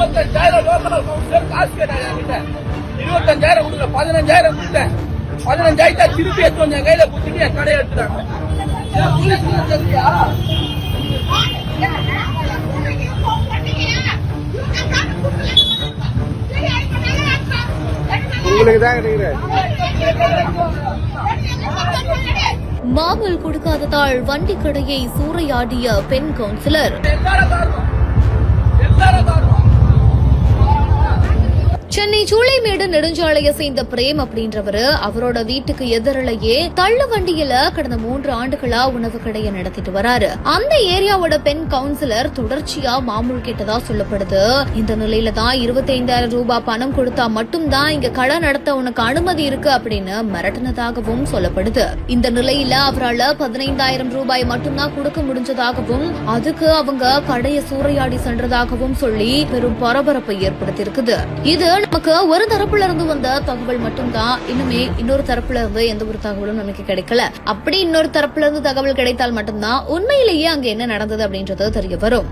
இருபத்தஞ்சாயிரம் local councillor காசு கேட்டாங்க என்கிட்ட. இருபத்தஞ்சாயிரம் கொடுக்கல பதினஞ்சாயிரம் கொடுத்தேன் பதினஞ்சாயிரத்தை திருப்பி எடுத்து வந்து என் கையில கொடுத்துட்டு என் கடையை எடுத்துட்டாங்க? உங்களுக்கு தான் கிடைக்கிறேன் மாமூல் கொடுக்காததால் வண்டி கடையை சூறையாடிய பெண் கவுன்சிலர். சென்னை சூளைமேடு நெடுஞ்சாலையை சேர்ந்த பிரேம் அப்படின்றவர் அவரோட வீட்டுக்கு எதிரிலேயே தள்ளு வண்டியில கடந்த மூன்று ஆண்டுகளா உணவு கடையை நடத்திட்டு வராரு. அந்த ஏரியாவோட பெண் கவுன்சிலர் தொடர்ச்சியா மாமூல் கேட்டதா சொல்லப்படுது. இந்த நிலையில தான் இருபத்தி ஐந்தாயிரம் ரூபாய் பணம் கொடுத்தா மட்டும்தான் இங்க கடை நடத்த உனக்கு அனுமதி இருக்கு அப்படின்னு மிரட்டினதாகவும் சொல்லப்படுது. இந்த நிலையில அவரால் பதினைந்தாயிரம் ரூபாய் மட்டும்தான் கொடுக்க முடிஞ்சதாகவும் அதுக்கு அவங்க கடையை சூறையாடி சென்றதாகவும் சொல்லி பெரும் பரபரப்பை ஏற்படுத்தியிருக்குது. இது நமக்கு ஒரு தரப்புல இருந்து வந்த தகவல் மட்டும்தான். இன்னுமே இன்னொரு தரப்புல இருந்து எந்த ஒரு தகவலும் நமக்கு கிடைக்கல. அப்படி இன்னொரு தரப்புல இருந்து தகவல் கிடைத்தால் மட்டும்தான் உண்மையிலேயே அங்க என்ன நடந்தது அப்படின்றது தெரிய வரும்.